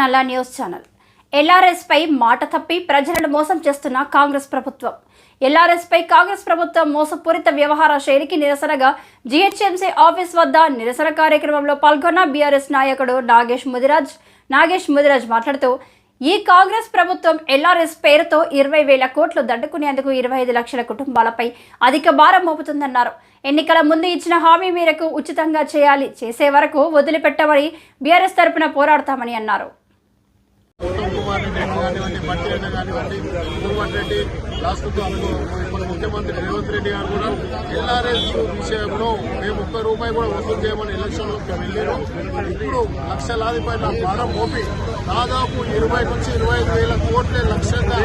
నల్లా news channel. ఎల్ఆర్ఎస్పై మాట తప్పి ప్రజలను మోసం చేస్తున్న కాంగ్రెస్ ప్రభుత్వం. ఎల్ఆర్ఎస్ పై కాంగ్రెస్ ప్రభుత్వం మోసపూరిత వ్యవహార శైలికి నిరసనగా జీహెచ్ఎంసీ ఆఫీస్ వద్ద నిరసన కార్యక్రమంలో పాల్గొన్న బీఆర్ఎస్ నాయకుడు నాగేష్ ముదిరాజ్. నాగేష్ ముదిరాజ్ మాట్లాడుతూ ఈ కాంగ్రెస్ ప్రభుత్వం ఎల్ఆర్ఎస్ పేరుతో ఇరవై వేల కోట్లు దండుకునేందుకు ఇరవై ఐదు లక్షల కుటుంబాలపై అధిక భారం మోపుతుందన్నారు. ఎన్నికల ముందు ఇచ్చిన హామీ మేరకు ఉచితంగా చేయాలి చేసే వరకు వదిలిపెట్టమని బీఆర్ఎస్ తరపున పోరాడతామని అన్నారు. కుమార్ రెడ్డి కానివ్వండి బట్టి అయినా కానివ్వండి కుమార్ రెడ్డి రాష్ట్ర మన ముఖ్యమంత్రి రేవంత్ రెడ్డి గారు కూడా ఎల్ఆర్ఎస్ విషయంలో మేము ఒక్క రూపాయి కూడా వసూలు చేయమని ఎలక్షన్లో వెళ్ళారు. ఇప్పుడు లక్షలాది పైన భారం మోపి దాదాపు ఇరవై నుంచి ఇరవై ఐదు వేల కోట్ల లక్ష్యంగా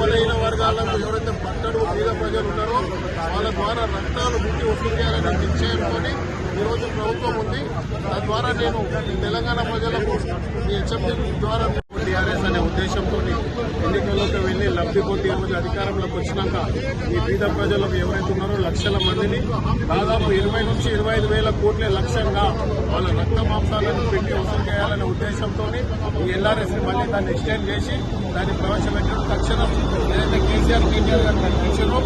బలైన వర్గాలకు ఎవరైతే పట్టడు పేద ప్రజలు ఉన్నారో వాళ్ళ ద్వారా రక్తాలు ముట్టి వసూలు చేయాలనే నిశ్చయంతో ఈ రోజు ప్రభుత్వం ఉంది. తద్వారా నేను తెలంగాణ ప్రజలకు ఈ హెచ్ఎండి ద్వారా టీఆర్ఎస్ అనే ఉద్దేశంతో ఎన్నికల్లోకి వెళ్ళి లబ్ధి పొంది ఈరోజు రోజు అధికారంలోకి వచ్చినాక ఈ బీద ప్రజలకు ఎవరైతే ఉన్నారో లక్షల మందిని దాదాపు ఇరవై నుంచి ఇరవై ఐదు వేల కోట్ల లక్ష్యంగా వాళ్ళ రక్త మాంసాలను పెట్టి వసూలు చేయాలనే ఉద్దేశంతో ఈ ఎల్ఆర్ఎస్ మళ్ళీ దాన్ని ఎక్స్టెండ్ చేసి దాన్ని ప్రవేశపెట్టడం తక్షణం ఏదైతే కేసీఆర్ కేటీఆర్ గారు కల్పించారో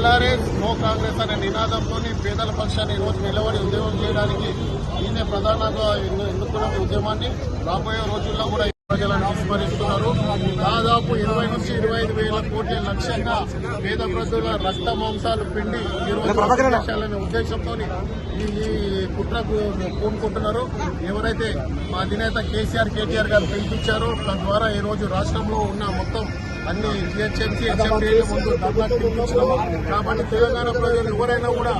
ఎల్ఆర్ఎస్ నో కాంగ్రెస్ అనే నినాదంతో పేదల పక్షాన్ని ఈ రోజు నిలబడి ఉద్యమం చేయడానికి ఈయన ప్రధానంగా ఎన్ను- ఎన్నుకున్న ఉద్యమాన్ని రాబోయే రోజుల్లో కూడా ప్రజలను విస్మరిస్తున్నారు. దాదాపు ఇరవై నుంచి ఇరవై ఐదు వేల కోట్ల లక్ష్యంగా పేద ప్రజల రక్త మాంసాలు పిండి రోజు చేయాలనే ఉద్దేశంతో ఈ ఈ కుట్రకు పూనుకుంటున్నారు ఎవరైతే మా అధినేత కేసీఆర్ కేటీఆర్ గారు పిలిపించారో తద్వారా ఈ రోజు రాష్ట్రంలో ఉన్న మొత్తం అన్ని జిహెచ్ఎంసీ హెచ్ఎండీ ముందు ధర్నాకు పిలిపించినాము కాబట్టి తెలంగాణ ప్రజలు ఎవరైనా కూడా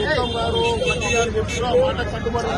ఉత్తమ్ గారు గట్టి గారు చెప్పిన మాట కట్టుబడి